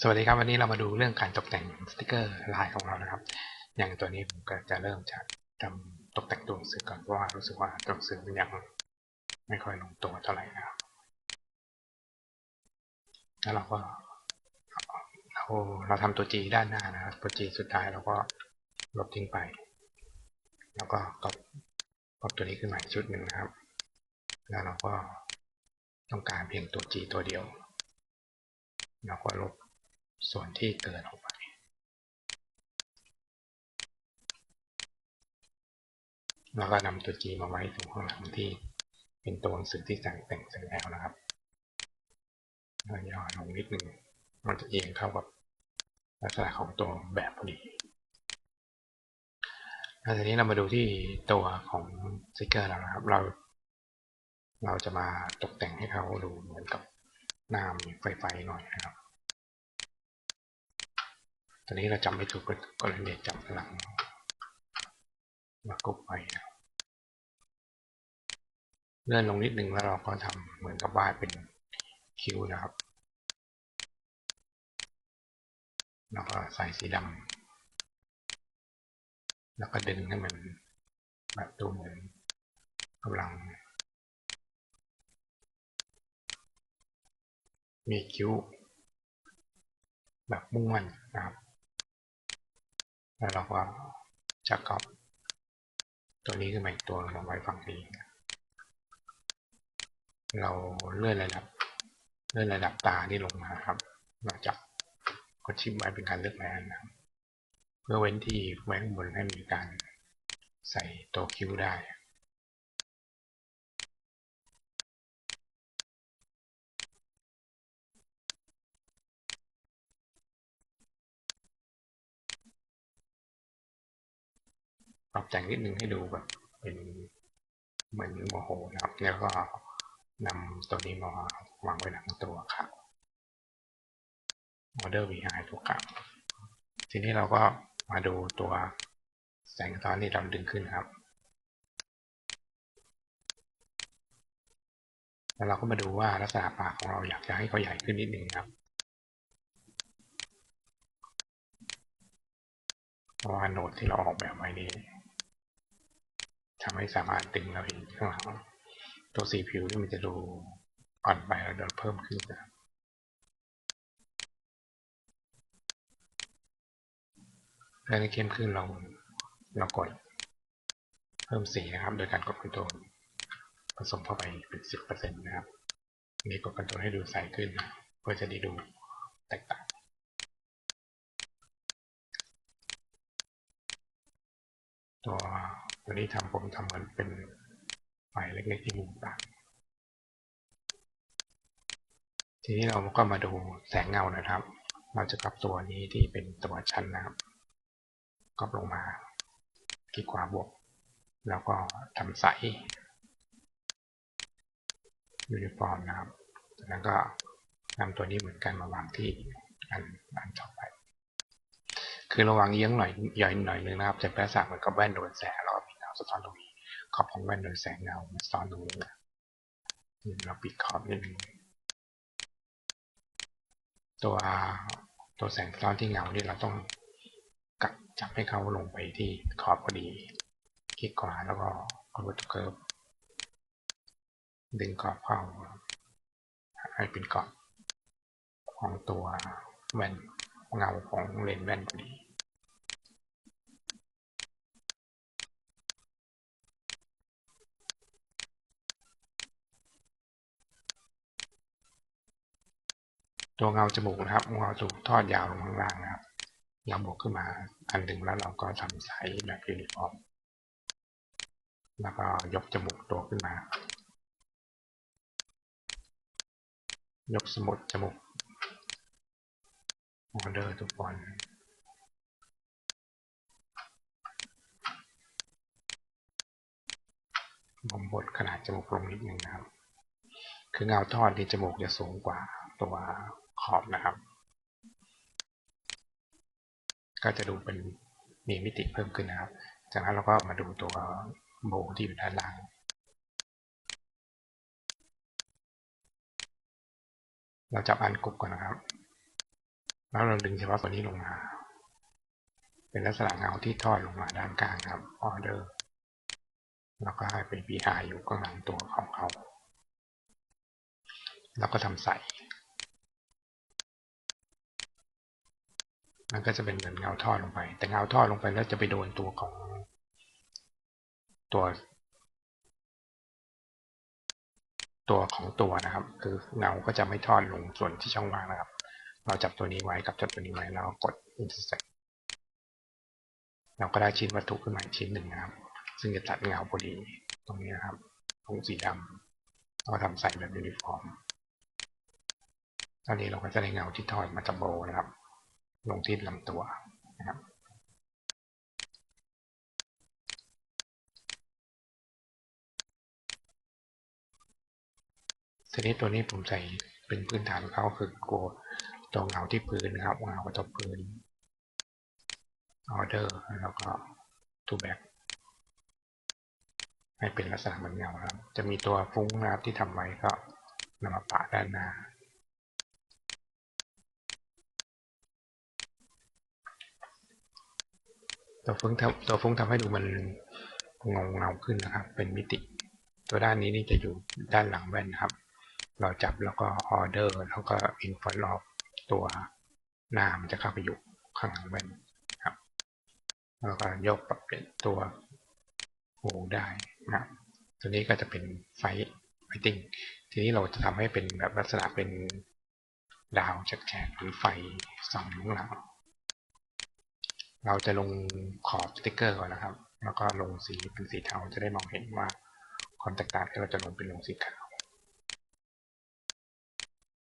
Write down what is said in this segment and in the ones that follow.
สวัสดีครับวันนี้เรามาดูเรื่องการตกแต่งสติกเกอร์ลายของเรานะครับ อย่างตัวนี้ผมก็จะเริ่มจากทำตกแต่งตัวหนังสือก่อนเพราะว่ารู้สึกว่าตัวหนังสือมันยังไม่ค่อยลงตัวเท่าไหร่นะครับแล้วเราก็เราเราทำตัว G ด้านหน้านะครับตัว G สุดท้ายเราก็ลบทิ้งไป แล้วก็กดกดตัวนี้ขึ้นมาชุดหนึ่งนะครับ แล้วเราก็ต้องการเพียงตัว G ตัวเดียว เราก็ลบ ส่วนที่เกินออกไป แล้วก็นำตัว G มาไว้ตรงข้างหลังที่เป็นตัวหนังสือที่แต่งแต่งเสร็จแล้วนะครับแล้วย่อลงนิดหนึ่งมันจะเอียงเข้ากับลักษณะของตัวแบบพอดีแล้วทีนี้เรามาดูที่ตัวของสติกเกอร์แล้วนะครับ เรา เราจะมาตกแต่งให้เขาดูเหมือนกับหน้ามีไฟๆหน่อยนะครับ ตอนนี้เราจำไม่ถูกก็เลยเนี่ยจับหลัง มากบไปเลื่อนลงนิดนึงแล้วเราก็ทำเหมือนกับวาดเป็นคิ้วนะครับแล้วก็ใส่สีดำแล้วก็ดึงให้มันแบบดูเหมือนกำลัง มีคิ้ว แบบมุ่งมั่นนะครับ แล้วเราก็จะกรอบตัวนี้ขึ้นมาอีกตัวมาไว้ฝั่งนี้ เราเลื่อนระดับ เลื่อนระดับตานี่ลงมาครับเราจับกดชิปไว้เป็นการเลือกแมนนะครับ เพื่อเว้นที่แว้งบนให้มีการใส่ตัวคิ้วได้ ปรับแต่งนิดนึงให้ดูแบบเป็นเหมือนโมโหนะครับ แล้วก็นำตัวนี้มาวางไว้หลังตัวครับออเดอร์ VI ตัวกลับทีนี้เราก็มาดูตัวแสงสะท้อนที่เราดึงขึ้นครับ แล้วเราก็มาดูว่าลักษณะปากของเราอยากจะให้เขาใหญ่ขึ้นนิดนึงครับเพราะว่าโน้ตที่เราออกแบบไว้นี้ ทำให้สามารถดึงเราเห็นข้างหลังตัวสีผิวที่มันจะดูอ่อนไปแล้วเดินเพิ่มขึ้นนะครับเพื่อให้เข้มขึ้นเราเรากดเพิ่มสีนะครับ โดยการกดคอนโทรลผสมเข้าไปเป็นสิบเปอร์เซ็นต์นะครับนี่กดคอนโทรลให้ดูใสขึ้นนะเพื่อจะได้ดูแตกต่างตัว วันนี้ทำผมทำเหมือนเป็นไฟเล็กๆที่มุมต่างทีนี้เราก็มาดูแสงเงานะครับ เราจะกลับตัวนี้ที่เป็นตัวชั้นนะครับก็ลงมาคลิกขวาบวก แล้วก็ทำใสยูนิฟอร์มนะครับจากนั้นก็นำตัวนี้เหมือนกันมาวางที่อันอันต่อไป คือระวังเยื้องหน่อยย่อยหน่อยนึงนะครับจะแปรสากเหมือนกับแว่นโดนแสง สะท้อนตรงนี้ ขอบของแว่นโดนแสงเงาสะท้อนตรงนี้นะเราปิดขอบนิดนึงตัวตัวแสงสะท้อนที่เงาเนี่ยเราต้องกัดจับให้เขาลงไปที่ขอบพอดี คลิกขวาแล้วก็กดตัวเกิร์ฟดึงกรอบเข้าให้เป็นกรอบของตัวแว่นเงาของเลนส์แว่นพอดี ตัวเงาจมูกนะครับเงาจมูกทอดยาวลงข้างล่างนะครับเราบวกขึ้นมาอันหนึ่งแล้วเราก็ทำไซส์แบบยูนิฟอร์มแล้วก็ยกจมูกตัวขึ้นมา ยกสมุดจมูกออเดอร์ทุกคนผมบดขนาดจมูกลงนิดนึงนะครับ คือเงาทอดที่จมูกจะสูงกว่าตัว อบนะครับ ก็จะดูเป็นมีมิติเพิ่มขึ้นนะครับ จากนั้นเราก็มาดูตัวโบที่อยู่ด้านล่างเราจับอันกรุ๊ปก่อนนะครับ แล้วเราดึงเฉพาะตัวนี้ลงมา เป็นลักษณะเงาที่ทอดลงมาด้านกลางครับ order แล้วก็ให้เป็น BI อยู่ข้างหลังตัวของเขา แล้วก็ทำใส่ มันก็จะเป็นเหมือนเงาทอดลงไป แต่เงาทอดลงไปแล้วจะไปโดนตัวของตัว ตัวของตัวนะครับ คือเงาก็จะไม่ทอดลงส่วนที่ช่องว่างนะครับ เราจับตัวนี้ไว้กับจับตัวนี้ไว้แล้วกด intersect เราก็ได้ชิ้นวัตถุขึ้นมาอีกชิ้นหนึ่งนะครับ ซึ่งจะตัดเงาพอดีตรงนี้นะครับตรงสีดำเราทำใส่แบบยูนิฟอร์มตอนนี้เราก็จะได้เงาที่ทอดมาจากโบนะครับ ลงที่ลำตัวนะครับทีนี้ตัวนี้ผมใส่เป็นพื้นฐานของเขาคือโกตัวเงาที่พื้นนะครับเงาก็ตัวพื้น order แล้วก็ to back ให้เป็นลักษณะเหมือนเงาครับ จะมีตัวฟุ้งนะครับที่ทำไว้ก็นำมาปะด้านหน้า ตัวฟุ้งทำตัวฟุ้งทำให้ดูมันเงาเงาขึ้นนะครับ เป็นมิติ ตัวด้านนี้นี่จะอยู่ด้านหลังแว่นนะครับ เราจับแล้วก็ออเดอร์แล้วก็อินฟอร์ลอบตัวหน้ามันจะเข้าไปอยู่ข้างหลังแว่นครับแล้วก็ยกปรับเปลี่ยนตัวหูได้นะครับตัวนี้ก็จะเป็นไฟไฟติ้งทีนี้เราจะทำให้เป็นแบบลักษณะเป็นดาวแฉกหรือไฟส่องอยู่ข้างหลัง เราจะลงขอบสติ๊กเกอร์ก่อนนะครับ แล้วก็ลงสีเป็นสีเทาจะได้มองเห็นว่าความแตกต่างที่เราจะลงเป็นลงสีขาว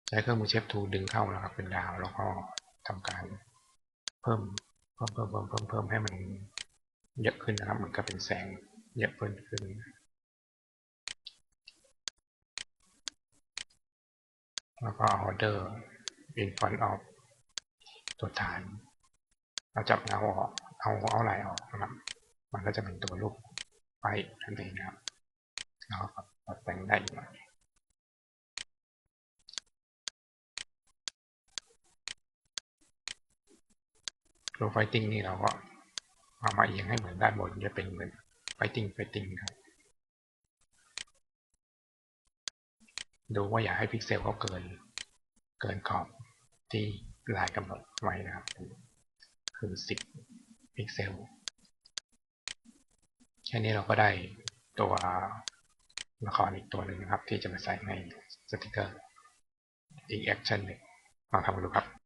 ใช้เครื่องมือเชฟทูดึงเข้านะครับ เป็นดาวแล้วก็ทำการเพิ่มเพิ่มเพิ่มเพิ่มเพิ่มเพิ่มให้มันเยอะขึ้นนะครับ เหมือนกับเป็นแสงเยอะเพิ่มขึ้นแล้วก็ออเดอร์ in front of ตัวฐาน เราจับเงาออก เอาเอาไหลออกนะครับ มันก็จะเป็นตัวรูปไปทันทีนะครับแล้วก็ปรับแต่งได้อีกหน่อยตัวไฟติ้งนี่เราก็เอามาเอียงให้เหมือนด้านบนจะเป็นเหมือนไฟติ้งไฟติ้งครับดูว่าอย่าให้พิกเซลเขาเกิน เกินขอบที่ลายกำหนดไว้นะครับ คือ 10 พิกเซล แค่นี้เราก็ได้ตัวละครอีกตัวหนึ่งนะครับ ที่จะมาใส่ในสติกเกอร์ อีกแอคชั่นหนึ่งลองทำกันดูครับ